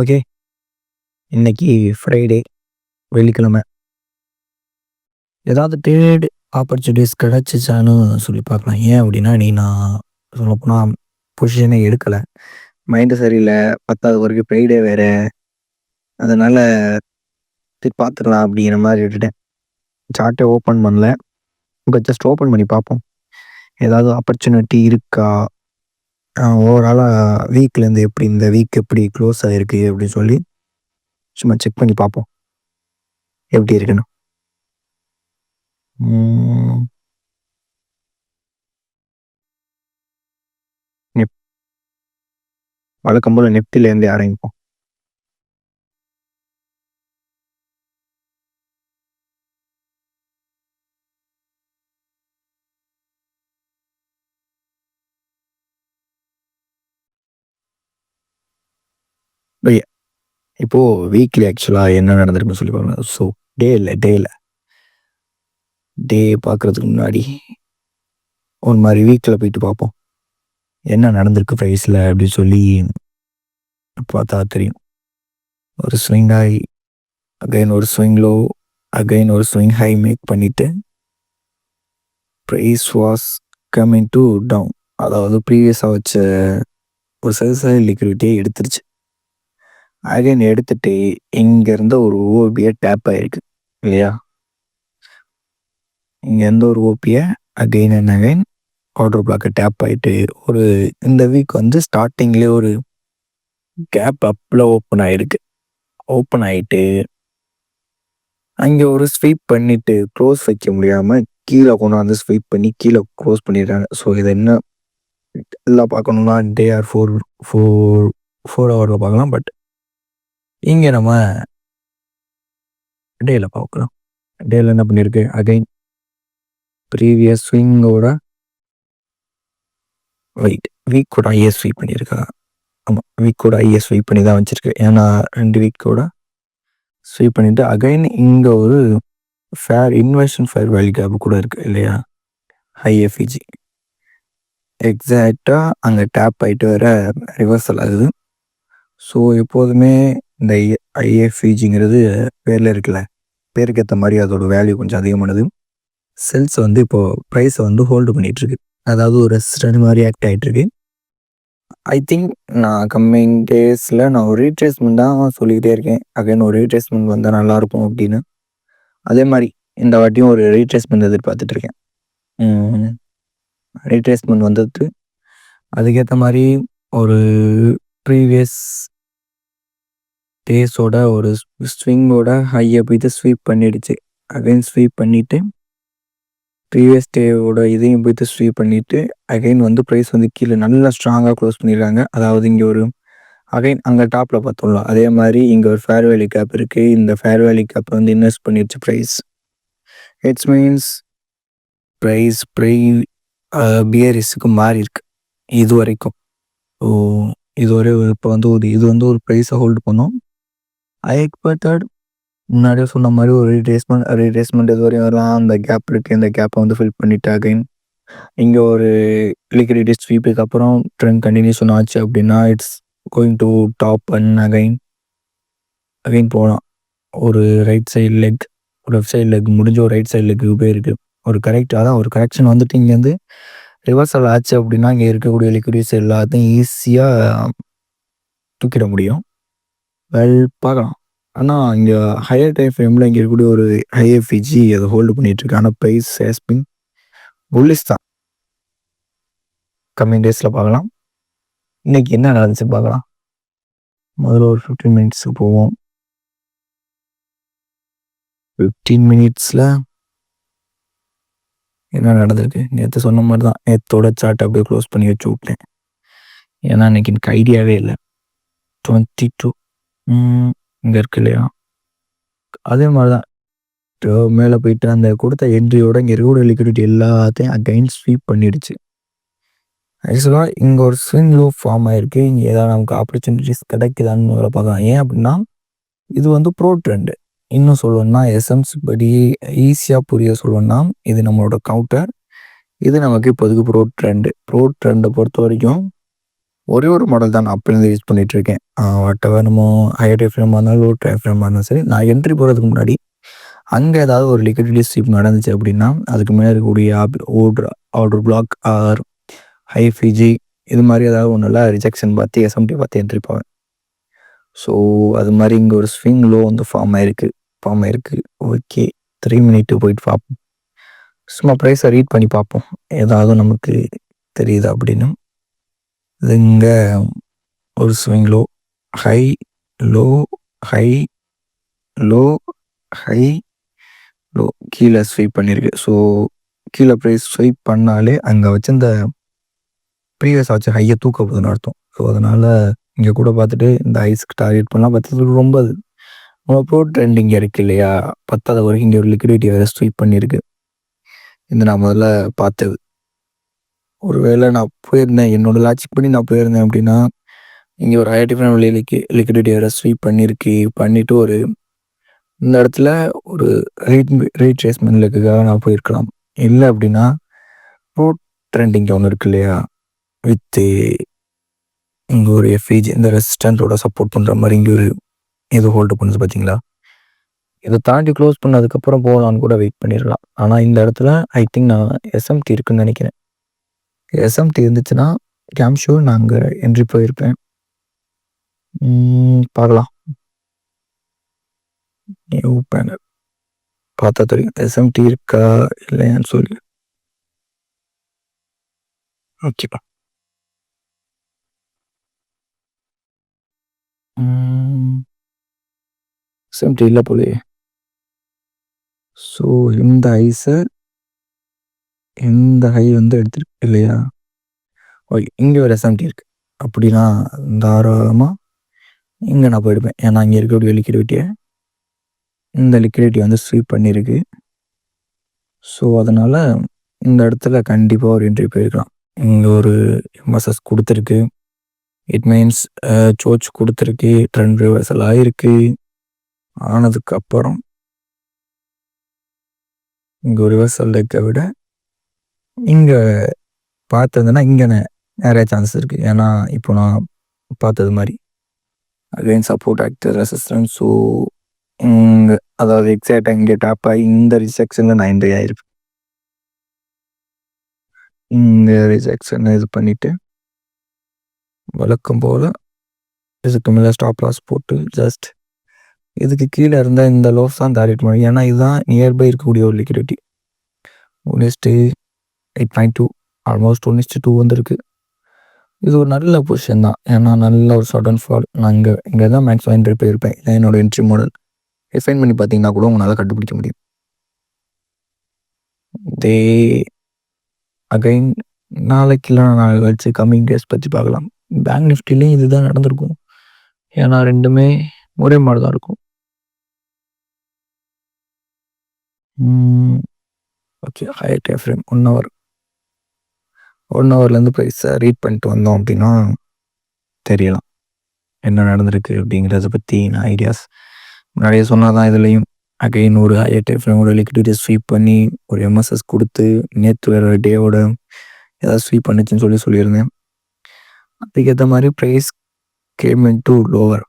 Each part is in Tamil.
ஓகே. இன்னைக்கு ஃப்ரைடே, வெள்ளிக்கிழமை. ஏதாவது ட்ரேட் ஆப்பர்ச்சுனிட்டீஸ் கிடச்சிச்சான்னு சொல்லி பார்க்கலாம். ஏன் அப்படின்னா, நீ நான் சொல்லப்போனால் பொசிஷனே எடுக்கலை மைண்டு சரியில்லை பத்தாவது வரைக்கும் ஃப்ரைடே வேறு அதனால் சரி பார்த்துக்கலாம் அப்படிங்கிற மாதிரி விட்டுட்டேன். சார்ட்டே ஓப்பன் பண்ணல. இப்போ ஜஸ்ட் ஓப்பன் பண்ணி பார்ப்போம். ஏதாவது ஆப்பர்ச்சுனிட்டி இருக்கா? ஓவராலாக வீக்லேருந்து எப்படி இந்த வீக் எப்படி க்ளோஸ் ஆகிருக்கு அப்படின்னு சொல்லி சும்மா செக் பண்ணி பார்ப்போம். எப்படி இருக்குன்னு. வழக்கம் போல் நிஃப்டிலேருந்து ஆரம்பிப்போம். பைய இப்போது வீக்லி ஆக்சுவலாக என்ன நடந்திருக்குன்னு சொல்லி பாருங்க ஸோ டே இல்லை டே பார்க்கறதுக்கு முன்னாடி ஒரு மாதிரி வீக்கில் போயிட்டு பார்ப்போம். என்ன நடந்திருக்கு ப்ரைஸில் அப்படின்னு சொல்லி பார்த்தா தெரியும். ஒரு ஸ்விங் ஹை, அகைன் ஒரு ஸ்விங் லோ, அகைன் ஒரு ஸ்விங் ஹை மேக் பண்ணிவிட்டு price was coming to down. அதாவது ப்ரீவியஸாக வச்ச ஒரு சைடு லிக்விடிட்டிய எடுத்துருச்சு. அகைன் எடுத்துட்டு இங்கேருந்து ஒரு ஓபியை டேப் ஆயிருக்கு. இல்லையா? இங்கேருந்து ஒரு ஓபியை அகைன் அண்ட் அகைன் ஆர்டர் பிளாக்க டேப் ஆகிட்டு ஒரு இந்த வீக் வந்து ஸ்டார்டிங்லேயே ஒரு கேப் அப்ல ஓப்பன் ஆகிருக்கு ஓப்பன் ஆகிட்டு அங்கே ஒரு ஸ்வீப் பண்ணிட்டு க்ளோஸ் வைக்க முடியாமல் கீழே கொண்டாந்து ஸ்வீப் பண்ணி கீழே க்ளோஸ் பண்ணிடுறாங்க. ஸோ இது என்ன எல்லாம் பார்க்கணும்னா day or four four four ஹவரில் பார்க்கலாம். பட் இங்க நம்ம டேல பார்க்கலாம். டேல என்ன பண்ணியிருக்கு? அகைன் ப்ரீவியஸ் ஸ்விங்கோட வெயிட் வீக்கோட ஐஎஸ் ஸ்வீப் பண்ணியிருக்கா? ஆமா. வீக்கோட ஐஎஸ் ஸ்வீப் பண்ணி தான் வச்சுருக்கு ஏன்னா 2 வீக்கோட ஸ்வீப் பண்ணிவிட்டு அகைன் இங்கே ஒரு fair inversion fair value gap கூட இருக்கு இல்லையா? ஹை எஃப்இஜி. எக்ஸாக்ட்டா அங்கே டேப் ஆகிட்டு வர ரிவர்சல் ஆகுது. ஸோ எப்போதுமே இந்த ஐஎஃப்இஜிங்கிறது பேரில் இருக்குல்ல. பேருக்கு ஏற்ற மாதிரி அதோட வேல்யூ கொஞ்சம் அதிகமானது. செல்ஸ் வந்து இப்போது ப்ரைஸை வந்து ஹோல்டு பண்ணிகிட்ருக்கு அதாவது ஒரு ரெசிஸ்டன்ட் மாதிரி ஆக்ட் ஆகிட்டுருக்கு ஐ திங்க் நான் கம்மிங் டேஸில் நான் ஒரு ரீட்ரேஸ்மெண்ட் தான் சொல்லிக்கிட்டே இருக்கேன். அகைன் ஒரு ரீட்ரேஸ்மெண்ட் வந்தால் நல்லாயிருக்கும் அப்படின்னு. அதே மாதிரி இந்த வாட்டியும் ஒரு ரீட்ரேஸ்மெண்ட் எதிர்பார்த்துட்டு இருக்கேன். ம். ரீட்ரேஸ்மென்ட் வந்துட்டு அதுக்கேத்த ஒரு ப்ரீவியஸ் பேஸோட ஒரு ஸ்விங்கோட ஹையை போயிட்டு ஸ்வீப் பண்ணிடுச்சு. அகைன் ஸ்வீப் பண்ணிவிட்டு ப்ரீவியஸ் டேவோட இதையும் போயிட்டு ஸ்வீப் பண்ணிவிட்டு அகைன் வந்து ப்ரைஸ் வந்து கீழே நல்லா ஸ்ட்ராங்காக க்ளோஸ் பண்ணிடுறாங்க. அதாவது இங்கே ஒரு அகைன் அங்கே டாப்பில் பார்த்தோம்ல. அதே மாதிரி இங்கே ஒரு ஃபேர் கேப் இருக்குது இந்த ஃபேர் வேல்யூ கேப் வந்து இன்வெஸ்ட் பண்ணிடுச்சு ப்ரைஸ் இட்ஸ் மீன்ஸ் ப்ரைஸ் ப்ரை பியரிஸுக்கு மாறி இருக்கு. இதுவரைக்கும். ஸோ இதுவரை இப்போ வந்து ஒரு இது வந்து ஒரு ப்ரைஸை ஹோல்டு பண்ணோம் ஐ எக்ஸ்பெக்டட் முன்னாடியே சொன்ன மாதிரி ஒரு ரீட்ரேஸ்மென்ட் இது வரையும் வரலாம். அந்த கேப் இருக்குது இந்த கேப்பை வந்து ஃபில் பண்ணிட்டு அகைன் இங்கே ஒரு லிக்விடிட்டி ஸ்வீப்புக்கு அப்புறம் ட்ரெண்ட் கண்டினியூஸ் ஆச்சு அப்படின்னா it's going to top and again again போகலாம் ஒரு right side leg, left side leg முடிஞ்ச ஒரு ரைட் சைடு லெக்குக்கு போயிருக்கு. ஒரு கரெக்ட் அதான் ஒரு கரெக்ஷன் வந்துட்டு இங்கேருந்து ரிவர்சல் ஆச்சு அப்படின்னா இங்கே இருக்கக்கூடிய லிக்விடிஸ் எல்லாத்தையும் ஈஸியாக தூக்கிட முடியும். வெல் பார்க்கலாம். ஆனா இங்க ஹையர் டைம் ஃப்ரேம்ல இங்க இருக்கக்கூடிய ஒரு ஐஎஃப்இஜி அதை ஹோல்டு பண்ணிட்டு இருக்கு. ஆனா பிரைஸ் ஹேஸ் பீன் புல்லிஷ் தான். கம்மிங் டேஸில் பார்க்கலாம். இன்னைக்கு என்ன நடந்துச்சு பார்க்கலாம். முதல்ல ஒரு ஃபிஃப்டீன் மினிட்ஸுக்கு போவோம். ஃபிஃப்டீன் மினிட்ஸில் என்ன நடந்திருக்கு? நேற்று சொன்ன மாதிரி தான். நேற்றோட சார்ட் அப்படியே க்ளோஸ் பண்ணி வச்சு விட்டேன். ஏன்னா இன்னைக்கு எனக்கு ஐடியாவே இல்லை டுவெண்ட்டி டூ இங்கே இருக்கு இல்லையா? அதே மாதிரி தான். மேலே போயிட்டு அந்த கொடுத்த என்ட்ரியோட இங்கே இருக்கக்கூடிய லிக்விடிட்டி எல்லாத்தையும் அகைன் ஸ்வீப் பண்ணிடுச்சு. ஆக்சுவலாக இங்கே ஒரு ஸ்விங் லூ ஃபார்ம் ஆயிருக்கு. இங்கே ஏதாவது நமக்கு ஆப்பர்ச்சுனிட்டீஸ் கிடைக்குதான்னு முதல்ல பார்க்கலாம். ஏன் அப்படின்னா, இது வந்து ப்ரோ ட்ரெண்டு இன்னும் சொல்லணும்னா எஸ்எம்ஸ் படி ஈஸியாக புரிய சொல்லணும்னா, இது நம்மளோட கவுண்டர். இது நமக்கு இப்போதுக்கு ப்ரோ ட்ரெண்டு ப்ரோ ட்ரெண்டை பொறுத்த வரைக்கும் ஒரே ஒரு மாடல் தான் நான் அப்போலேருந்து யூஸ் பண்ணிகிட்ருக்கேன் வாட்டவர் நம்ம ஹையர் டைப் ஃப்ரேமாக இருந்தாலும் லோ டைப் ஃப்ரேமாக இருந்தாலும் சரி நான் என்ட்ரி போகிறதுக்கு முன்னாடி அங்கே ஏதாவது ஒரு லிக்விடிட்டி ஸ்வீப் நடந்துச்சு அப்படின்னா அதுக்கு மேலே இருக்கக்கூடிய ஆப் ஓட்ரு ஆர்டர் பிளாக் ஆர் ஹை ஃபிஜி இது மாதிரி ஏதாவது ஒன்றுல ரிஜெக்ஷன் பார்த்து எஸ்எம்டி பார்த்து என்ட்ரி போவேன். ஸோ அது மாதிரி இங்கே ஒரு ஸ்விங் லோ வந்து ஃபார்ம் ஆயிருக்கு. ஃபார்ம் ஆயிருக்கு. ஓகே த்ரீ மினிட்டு போயிட்டு பார்ப்போம். சும்மா ப்ரைஸை ரீட் பண்ணி பார்ப்போம். ஏதாவது நமக்கு தெரியுது அப்படின்னு. இங்கே ஒரு swing low high low high low high low கீழே ஸ்வீப் பண்ணியிருக்கு ஸோ கீழே ப்ரைஸ் ஸ்வைப் பண்ணாலே அங்கே வச்சு இந்த ப்ரீவியஸாக வச்சு ஹையை தூக்க போகுதுன்னு அர்த்தம். ஸோ அதனால் இங்கே கூட பார்த்துட்டு இந்த ஐஸ்க்கு டார்கெட் பண்ணலாம். பார்த்தது ரொம்ப அது நம்ம ப்ரோ ட்ரெண்டிங் இருக்குது இல்லையா? பத்தாவது வரைக்கும் இங்கே ஒரு லிக்விடிட்டி வேறு ஸ்வீப் பண்ணியிருக்கு இந்த நான் முதல்ல பார்த்தது. ஒருவேளை நான் போயிருந்தேன் என்னோட லாஜிக் பண்ணி நான் போயிருந்தேன் அப்படின்னா இங்கே ஒரு ஐஐடி டிஃப்ரெண்ட் வெளியிலுக்கு லிக்விடிட்டி வேறு ஸ்வீப் பண்ணியிருக்கு பண்ணிவிட்டு ஒரு இந்த இடத்துல ஒரு ரேட் ரேட் ட்ரேஸ்மெண்ட்லுக்காக நான் போயிருக்கலாம். இல்லை அப்படின்னா ரோட் ட்ரெண்டிங் ஒன்று இருக்கு இல்லையா? வித்து இங்கே ஒரு எஃப்இஜி இந்த ரெசிஸ்டண்ட்டோட சப்போர்ட் பண்ணுற மாதிரி இங்கே ஒரு இது ஹோல்டு பண்ணுது பார்த்தீங்களா இதை தாண்டி க்ளோஸ் பண்ணதுக்கப்புறம் போகலான்னு கூட வெயிட் பண்ணிடலாம். ஆனால் இந்த இடத்துல ஐ திங்க் நான் எஸ்எம்டி இருக்குன்னு நினைக்கிறேன். எஸ்எம்டி இருந்துச்சுன்னா கேம் ஷோ நான் அங்கே என்ட்ரி போயிருப்பேன். பார்க்கலாம். நியூ பேனர் பார்த்தா தெரியும். எஸ்எம்டி இருக்கா இல்லையான்னு சொல்லி. ஓகேப்பா எஸ்எம்டி இல்லை போலயே. ஸோ இந்த ஐஸை இந்த ஹை வந்து எடுத்துருக்கு இல்லையா? ஓகே இங்கே ஒரு எஸ்எம்டி இருக்குது அப்படின்னா தாராளமாக இங்கே நான் போயிடுவேன் ஏன்னா இங்கே இருக்கக்கூடிய லிக்விடிட்டியை இந்த லிக்விடிட்டி வந்து ஸ்வீப் பண்ணியிருக்கு ஸோ அதனால் இந்த இடத்துல கண்டிப்பாக ஒரு என்ட்ரி போயிருக்கலாம். இங்கே ஒரு எம்எஸ்எஸ் கொடுத்துருக்கு. இட் மீன்ஸ் சோச் கொடுத்துருக்கு. ட்ரெண்ட் ரிவர்சல் ஆகிருக்கு ஆனதுக்கப்புறம் இங்கே ஒரு ரிவர்சல் இருக்க விட இங்கே பார்த்ததுன்னா இங்கே நிறைய சான்ஸ் இருக்குது ஏன்னா இப்போ நான் பார்த்தது மாதிரி again support act as resistance so இங்கே அதாவது எக்ஸாக்டாக இங்கே டாப் ஆகி இந்த ரிசெக்ஷனில் நான் என்ட்ரி ஆயிருப்பேன். இந்த ரிசெக்ஷனை இது பண்ணிவிட்டு வழக்கம் போல் இதுக்கு மேலே ஸ்டாப் லாஸ் போட்டு ஜஸ்ட் இதுக்கு கீழே இருந்தால் இந்த லோஸ் தான் டார்கெட் பண்ணி ஏன்னா இதுதான் நியர்பை இருக்கக்கூடிய ஒரு லிக்விடிட்டி முடிச்சுட்டு eight point two almost one is to two வந்திருக்கு. இது ஒரு நல்ல பொசிஷன் தான். ஏன்னா நல்ல ஒரு சடன் ஃபால் நான் இங்கே இங்கே தான் மேக்ஸ் என்ட்ரி போயிருப்பேன் இதான் என்னோட என்ட்ரி மாடல் டிஃபைன் பண்ணி பார்த்தீங்கன்னா கூட உங்களால் கண்டுபிடிக்க முடியும். தே அகைன் நாளைக்கு இல்லை நாளை கழிச்சு கம்மிங் டேஸ் பற்றி பார்க்கலாம். பேங்க் நிஃப்டிலையும் இதுதான் நடந்திருக்கும். ஏன்னா ரெண்டுமே ஒரே மாதிரி தான் இருக்கும். Okay higher day frame one hour one ஹவர்லேருந்து ப்ரைஸை ரீட் பண்ணிட்டு வந்தோம் அப்படின்னா தெரியலாம். என்ன நடந்திருக்கு அப்படிங்கிறத பற்றி நான் ஐடியாஸ் முன்னாடியே சொன்னால் தான் இதுலேயும். அகைன் ஒரு ஹையர் டே ஃப்ரேமோட லிக்விடிட்டி ஸ்வீப் பண்ணி ஒரு எம்எஸ்எஸ் கொடுத்து நேற்று வேறு டேவோட ஏதாவது ஸ்வீப் பண்ணுச்சுன்னு சொல்லி சொல்லியிருந்தேன். அதுக்கேற்ற மாதிரி price came in to lower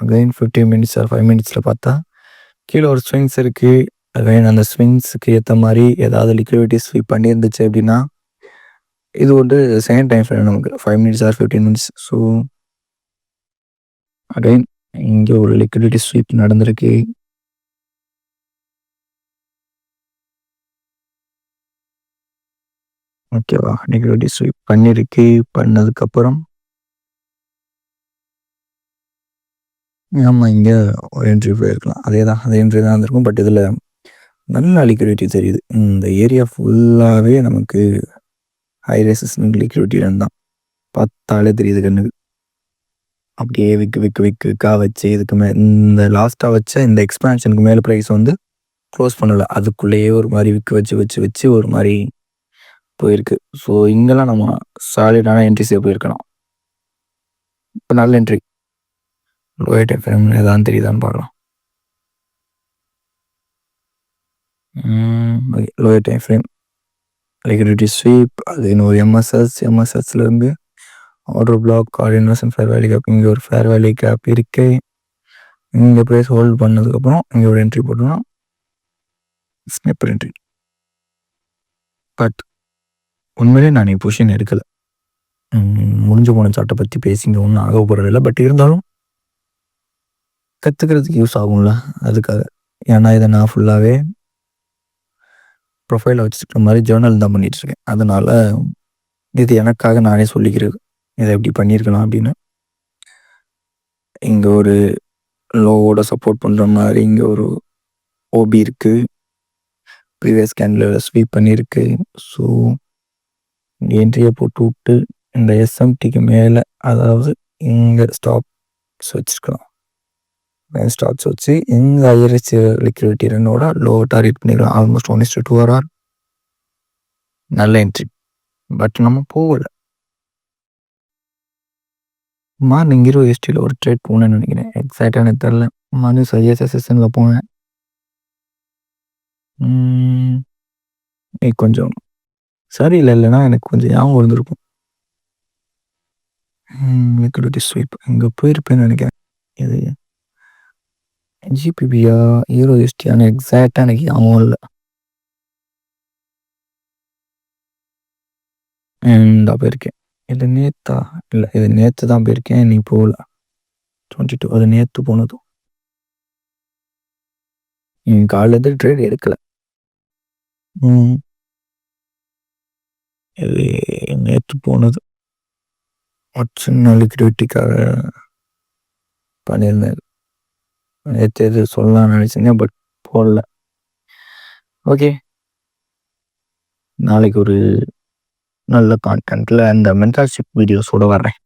again fifteen minutes or five மினிட்ஸில் பார்த்தா கீழே ஒரு ஸ்விங்ஸ் இருக்குது அகைன் அந்த ஸ்விங்ஸுக்கு ஏற்ற மாதிரி ஏதாவது லிக்விடிட்டி ஸ்வீப் பண்ணியிருந்துச்சு அப்படின்னா இது வந்து செகண்ட் டைம் ஃப்ரெண்ட் நமக்கு. Five minutes or fifteen minutes so again இங்கே ஒரு லிக்விடிட்டி ஸ்வீப் நடந்திருக்கு. ஓகேவா லிக்விடிட்டி ஸ்வீப் பண்ணியிருக்கு. பண்ணதுக்கப்புறம் ஆமாம் இங்கே ஒரு என்ட்ரி போயிருக்கலாம். அதே தான் அதே என்ட்ரி தான் இருந்திருக்கும் பட் இதில் நல்ல லிக்விடிட்டி தெரியுது. இந்த ஏரியா ஃபுல்லாகவே நமக்கு ஹை ரெசிஸ்டன்ட் லிக்விடிட்டி தான் பார்த்தாலே தெரியுது கண்ணுக்கு. அப்படியே விக்கு விக்கு விக்கு விக்கா வச்சு இதுக்கு மே இந்த லாஸ்ட்டாக வச்ச இந்த எக்ஸ்பேன்ஷனுக்கு மேலே ப்ரைஸ் வந்து க்ளோஸ் பண்ணலை. அதுக்குள்ளேயே ஒரு மாதிரி விக்கு வச்சு வச்சு வச்சு ஒரு மாதிரி போயிருக்கு. ஸோ இங்கெல்லாம் நம்ம சாலிடான என்ட்ரிஸே போயிருக்கலாம். இப்போ நல்ல என்ட்ரி லோயட் எஃப்எம் ஏதான் தெரியுதான்னு பார்க்கலாம். Lower time frame liquidity sweep அது இன்னொரு MSS எம்எஸ்எஸ்லேருந்து order block or invest fair value gap இங்கே ஒரு ஃபேர் வேல்யூ கேப் இருக்கு. இங்கே ப்ரைஸ் ஹோல்ட் பண்ணதுக்கப்புறம் இங்கே ஒரு என்ட்ரி போட்டோம்னா ஸ்னிப்பர் என்ட்ரி பட் உண்மையிலே நான் நீ பொசிஷன் எடுக்கலை. முடிஞ்சு போன சாட்டை பற்றி பேசிங்க ஒன்றும் ஆக போகிறதில்ல பட் இருந்தாலும் கற்றுக்கிறதுக்கு யூஸ் ஆகும்ல அதுக்காக. ஏன்னா இதை நான் ஃபுல்லாகவே ப்ரொஃபைலை வச்சுருக்கிற மாதிரி ஜேர்னல் தான் பண்ணிகிட்ருக்கேன் அதனால் இது எனக்காக நானே சொல்லிக்கிறது. இதை எப்படி பண்ணியிருக்கலாம் அப்படின்னு. இங்கே ஒரு லோவோட சப்போர்ட் பண்ணுற மாதிரி இங்கே ஒரு ஓபி இருக்குது ப்ரீவியஸ் கேண்டில் ஸ்வீப் பண்ணியிருக்கு. ஸோ என்ட்ரியை போட்டு விட்டு இந்த எஸ்எம்டிக்கு மேலே அதாவது இங்கே ஸ்டாப்ஸ் வச்சுருக்கலாம். ஸ்டாப்ஸ் வச்சு இங்கே ஐஆர்எஸ் லிக்விடிட்டி ரன்னோட லோ டார்கெட் பண்ணிக்கலாம். Almost one is to two or நல்ல என்ட்ரி பட் நம்ம போகல. மார்னிங் இருபது எஸ்டியில் ஒரு ட்ரேட் போனேன்னு நினைக்கிறேன். எக்ஸாக்டாக எனக்கு தெரில மனு ஐஎஸ்எஸ் செஷனில் போனேன். கொஞ்சம் சரியில்லை இல்லைன்னா எனக்கு கொஞ்சம் ஞாபகம் இருந்திருக்கும் லிக்விடிட்டி ஸ்வீப் இங்கே போயிருப்பேன்னு நினைக்கிறேன். இது ஜிபிபியா ஹீரோ எஸ்டியான எக்ஸாக்டாக எனக்கு ஞாபகம் இல்லை. இந்தா போயிருக்கேன். இது நேத்தா இல்லை இது நேற்று தான் போயிருக்கேன் நீ போகல. டுவெண்ட்டி டூ அது நேற்று போனதும். காலையில் ட்ரேட் எடுக்கலை. ம். இது நேற்று போனது. ஒரு சின்ன லிக்விடிட்டிக்காக பண்ணியிருந்தேன். நேற்று எது சொல்லலாம்னு நினச்சிங்க பட் போடல. ஓகே. நாளைக்கு ஒரு நல்ல கான்டென்ட்டில் அந்த மென்டார்ஷிப் வீடியோஸோடு வர்றேன்.